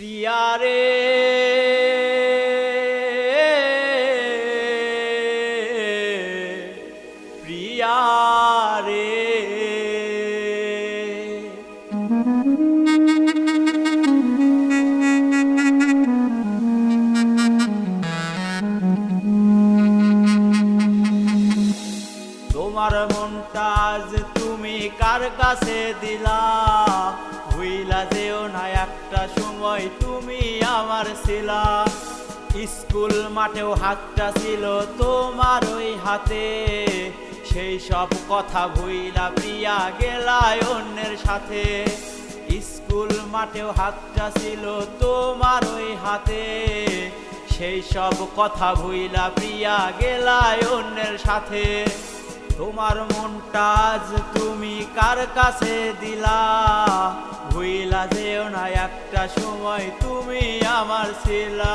প্রিয়ারে প্রিয়ারে আজ তুমি কার কাছে দিলা? হইলা যেও না, একটা সময় তুমি আমার ছিলা। স্কুল মাঠেও হাতটা ছিল তোমার ওই হাতে। সেই সব কথা ভুইলা প্রিয়া গেলায় অন্যের সাথে। স্কুল মাঠেও হাতটা ছিল তোমার ওই হাতে। সেই সব কথা ভুইলা প্রিয়া গেলায় অন্যের সাথে। তোমার মনটা আজ তুমি কার কাছে দিলা? ভুইলা যেও না, একটা সময় তুমি আমার ছিলা।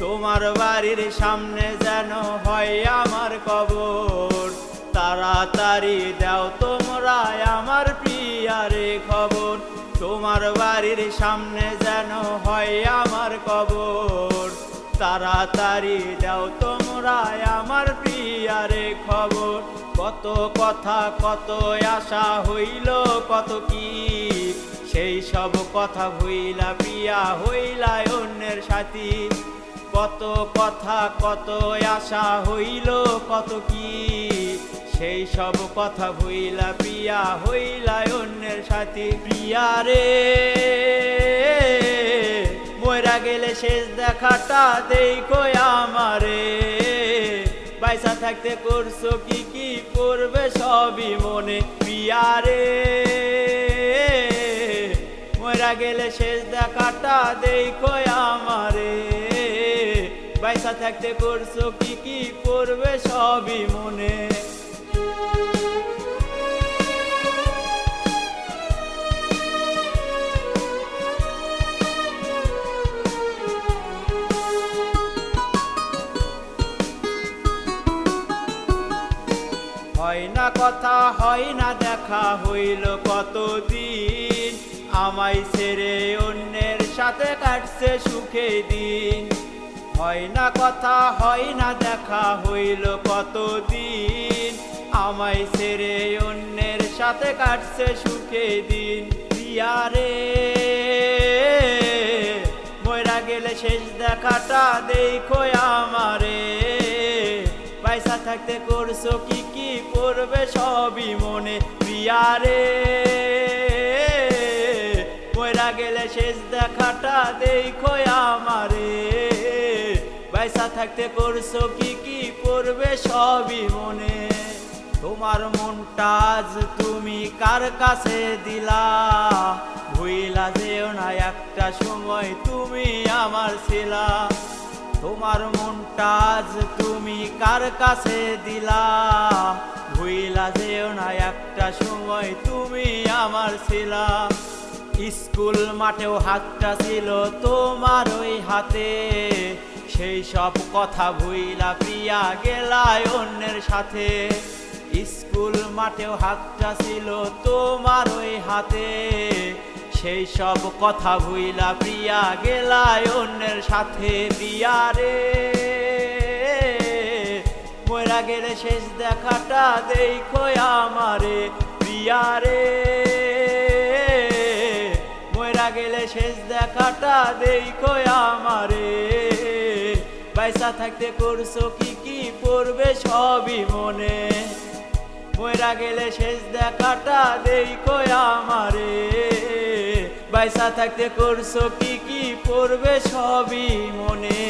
তোমার বাড়ির সামনে যেন হয় আমার কবর। তাড়াতাড়ি দাও তোমরা আমার প্রিয়ারে খবর। তোমার বাড়ির সামনে যেন হয় আমার কবর। তাড়াতাড়ি দাও তোমরা আমার প্রিয়ারে খবর। কত কথা, কত আশা হইল, কত কি? সেই সব কথা হইলা প্রিয়া, হইলা অন্যের সাথী। কত কথা, কত আশা হইল, কত কি? সেই সব কথা ভুইলা প্রিয়া হইলা অন্যের সাথী প্রিয়া রে। ময়রা গেলে শেষ দেখাটা দেখো আমারে। বাইসা থাকতে করছ কি কি করবে সবই মনে প্রিয়া রে। মরা গেলে শেষ দেখাটা দেখো আমারে। বাইসা থাকতে করছ কি কি করবে সবই মনে হয় না কথা, হয় না দেখা, হইল কতদিন? আমায় ছেড়ে অন্যের সাথে কাটছে সুখে দিন। হয় না কথা, হয় না দেখা, হইল কতদিন? আমায় ছেড়ে অন্যের সাথে কাটছে সুখে দিন। প্রিয়ারে ময়রা গেলে শেষ দেখাটা দেখো আমারে। পয়সা থাকতে করছ, কি কি করবে সবই মনে প্রিয়ারে ময়রা গেলে শেষ দেখাটা দেখো আমারে। পয়সা থাকতে করছ, কি কি করবে সবই মনে। তোমার মনটা আজ তুমি কার কাছে দিলা? ভুইলা যেও না, একটা সময় তুমি আমার ছিলা। তোমার মনটা আজ তুমি কার কাছে দিলা? ভুইলা যেও না, একটা সময় তুমি আমার ছিলা। স্কুল মাঠেও হাতটা ছিল তোমার ওই হাতে। সেই সব কথা ভুইলা প্রিয়া গেলায় অন্যের সাথে। স্কুল মাঠেও হাতটা ছিল তোমার ওই হাতে। সেই সব কথা ভুইলা প্রিয়া গেলায় অন্যের সাথে প্রিয়ারে মরা গেলে শেষ দেখাটা দেখো আমারে প্রিয়ারে মরা গেলে শেষ দেখাটা দেখো আমারে। পয়সা থাকতে করছ কি কি করবে সবই মনে। মরা গেলে শেষ দেখাটা দেখো আমারে। বাইসা থাকতে করছ কি কি পড়বে সবই মনে।